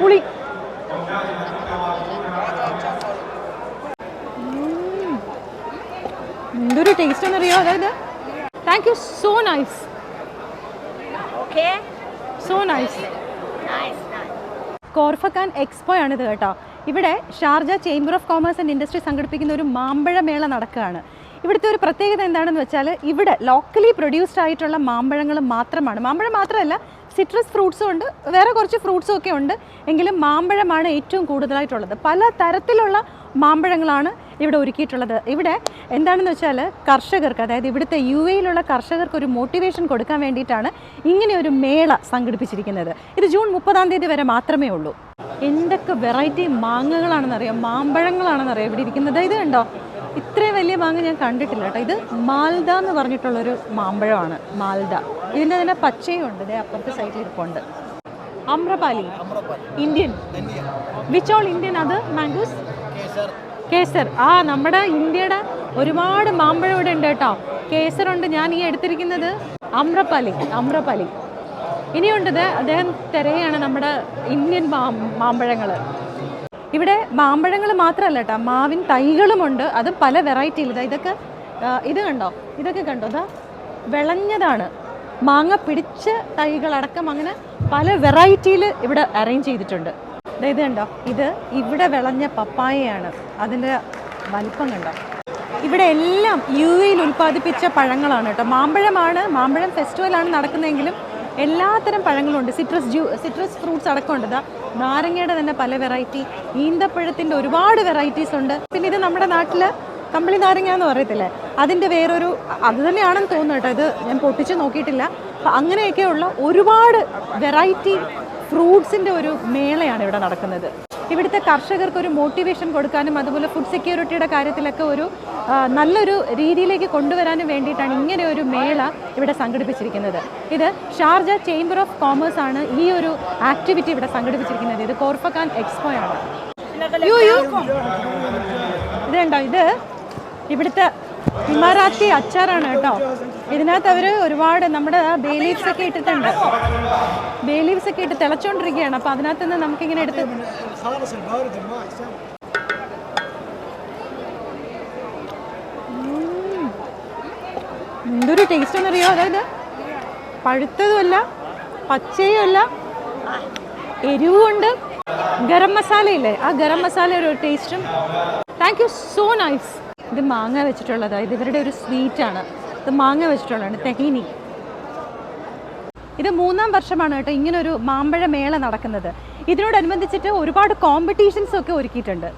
പുളി എന്തൊരു ടേസ്റ്റ് എന്നറിയോ? അതായത് thank you so nice so nice Nice, nice. Khorfakkan expo ആണിത് കേട്ടോ. ഇവിടെ Sharjah chamber of commerce and industry സംഘടിപ്പിക്കുന്ന ഒരു മാമ്പഴ മേള നടക്കുകയാണ്. ഇവിടുത്തെ ഒരു പ്രത്യേകത എന്താണെന്ന് വെച്ചാൽ ഇവിടെ ലോക്കലി പ്രൊഡ്യൂസ്ഡ് ആയിട്ടുള്ള മാമ്പഴങ്ങൾ മാത്രമാണ്. മാമ്പഴം മാത്രമല്ല സിട്രസ് ഫ്രൂട്ട്സും ഉണ്ട് വേറെ കുറച്ച് ഫ്രൂട്ട്സും ഒക്കെ ഉണ്ട്. എങ്കിലും മാമ്പഴമാണ് ഏറ്റവും കൂടുതലായിട്ടുള്ളത്. പല തരത്തിലുള്ള മാമ്പഴങ്ങളാണ് ഇവിടെ ഒരുക്കിയിട്ടുള്ളത്. ഇവിടെ എന്താണെന്ന് വെച്ചാൽ കർഷകർക്ക് അതായത് ഇവിടുത്തെ യു എയിലുള്ള കർഷകർക്ക് ഒരു മോട്ടിവേഷൻ കൊടുക്കാൻ വേണ്ടിയിട്ടാണ് ഇങ്ങനെ ഒരു മേള സംഘടിപ്പിച്ചിരിക്കുന്നത്. ഇത് ജൂൺ മുപ്പതാം തീയതി വരെ മാത്രമേ ഉള്ളൂ. എന്തൊക്കെ വെറൈറ്റി മാങ്ങകളാണെന്നറിയാം? മാമ്പഴങ്ങളാണെന്നറിയാം ഇവിടെ ഇരിക്കുന്നത്? ഇത് കണ്ടോ? ഇത്രയും വലിയ മാങ്ങ ഞാൻ കണ്ടിട്ടില്ല കേട്ടോ. ഇത് മാൽദ എന്ന് പറഞ്ഞിട്ടുള്ളൊരു മാമ്പഴമാണ് മാൽദ. ഇതിന്റെ തന്നെ പച്ചയും ഉണ്ട് ഇതേ അപ്പുറത്തെ സൈഡിൽ ഇരിപ്പുണ്ട്. Amrapali Indian. Which all Indian അത്? മാംഗൂസ് കേസർ. ആ നമ്മുടെ ഇന്ത്യയുടെ ഒരുപാട് മാമ്പഴം ഇവിടെ ഉണ്ട് കേട്ടോ. കേസറുണ്ട് ഞാൻ ഈ എടുത്തിരിക്കുന്നത് അമ്രപാലി അമ്രപാലി. ഇനിയുണ്ട് ഇത് അദ്ദേഹം തിരയാണ് നമ്മുടെ ഇന്ത്യൻ മാമ്പഴങ്ങൾ ഇവിടെ മാമ്പഴങ്ങൾ മാത്രമല്ല കേട്ടോ. മാവിൻ തൈകളുമുണ്ട്. അത് പല വെറൈറ്റിയിൽ ഇതാ ഇതൊക്കെ ഇത് കണ്ടോ? ഇതൊക്കെ കണ്ടോ? ഇതാ വിളഞ്ഞതാണ്. മാങ്ങ പിടിച്ച തൈകളടക്കം അങ്ങനെ പല വെറൈറ്റിയിൽ ഇവിടെ അറേഞ്ച് ചെയ്തിട്ടുണ്ട്. ഇത് കണ്ടോ? ഇത് ഇവിടെ വിളഞ്ഞ പപ്പായയാണ്. അതിന്റെ വലിപ്പം കണ്ടോ? ഇവിടെ എല്ലാം യു എയിൽ ഉൽപ്പാദിപ്പിച്ച പഴങ്ങളാണ് കേട്ടോ. മാമ്പഴമാണ് മാമ്പഴം ഫെസ്റ്റിവലാണ് നടക്കുന്നതെങ്കിലും എല്ലാത്തരം പഴങ്ങളും ഉണ്ട് സിട്രസ് ജ്യൂ സിട്രസ് ഫ്രൂട്ട്സ് അടക്കമുണ്ട്. ഇതാ നാരങ്ങയുടെ തന്നെ പല വെറൈറ്റി ഈന്തപ്പഴത്തിന്റെ ഒരുപാട് വെറൈറ്റീസ് ഉണ്ട്. പിന്നെ ഇത് നമ്മുടെ നാട്ടിൽ കമ്പിളി നാരങ്ങ എന്ന് പറയത്തില്ലേ? അതിന്റെ വേറൊരു അത് തന്നെയാണെന്ന് തോന്നുന്നു കേട്ടോ. ഇത് ഞാൻ പൊട്ടിച്ച് നോക്കിയിട്ടില്ല. അപ്പം അങ്ങനെയൊക്കെയുള്ള ഒരുപാട് വെറൈറ്റി ഫ്രൂട്ട്സിന്റെ ഒരു മേളയാണ് ഇവിടെ നടക്കുന്നത്. ഇവിടുത്തെ കർഷകർക്ക് ഒരു മോട്ടിവേഷൻ കൊടുക്കാനും അതുപോലെ ഫുഡ് സെക്യൂരിറ്റിയുടെ കാര്യത്തിലൊക്കെ ഒരു നല്ലൊരു രീതിയിലേക്ക് കൊണ്ടുവരാനും വേണ്ടിയിട്ടാണ് ഇങ്ങനെ ഒരു മേള ഇവിടെ സംഘടിപ്പിച്ചിരിക്കുന്നത്. ഇത് ഷാർജ ചേംബർ ഓഫ് കോമേഴ്സ് ആണ് ഈ ഒരു ആക്ടിവിറ്റി ഇവിടെ സംഘടിപ്പിച്ചിരിക്കുന്നത്. ഇത് കോർഫക്കാൻ എക്സ്പോ ആണ്. ഇതുണ്ടോ ഇത് ഇവിടുത്തെ ഇമാറാത്തി അച്ചാറാണ് കേട്ടോ. ഇതിനകത്ത് അവർ ഒരുപാട് നമ്മുടെ ബേ ലീവ്സ് ഒക്കെ ഇട്ടിട്ടുണ്ട്. ബേ ലീവ്സ് ഒക്കെ ഇട്ട് തിളച്ചുകൊണ്ടിരിക്കുകയാണ് അപ്പോൾ അതിനകത്ത് നിന്ന് നമുക്കിങ്ങനെ എടുത്ത് എന്തൊരു ടേസ്റ്റ് എന്നറിയോ? അതായത് പഴുത്തതുമല്ല പച്ചയുമല്ല എരിവുമുണ്ട്. ഗരം മസാലയില്ലേ? ആ ഗരം മസാലയുടെ ഒരു ടേസ്റ്റും താങ്ക് യു സോ നൈസ് ഇത് മാങ്ങ വെച്ചിട്ടുള്ളതാണ് ഇത് ഇവരുടെ ഒരു സ്വീറ്റാണ് ഇത് മാങ്ങ വെച്ചിട്ടുള്ളതാണ്. തെഹീനി ഇത് മൂന്നാം വർഷമാണ് കേട്ടോ ഇങ്ങനൊരു മാമ്പഴ മേള നടക്കുന്നത്. ഇതിനോടനുബന്ധിച്ചിട്ട് ഒരുപാട് കോമ്പറ്റീഷൻസ് ഒക്കെ ഒരുക്കിയിട്ടുണ്ട്.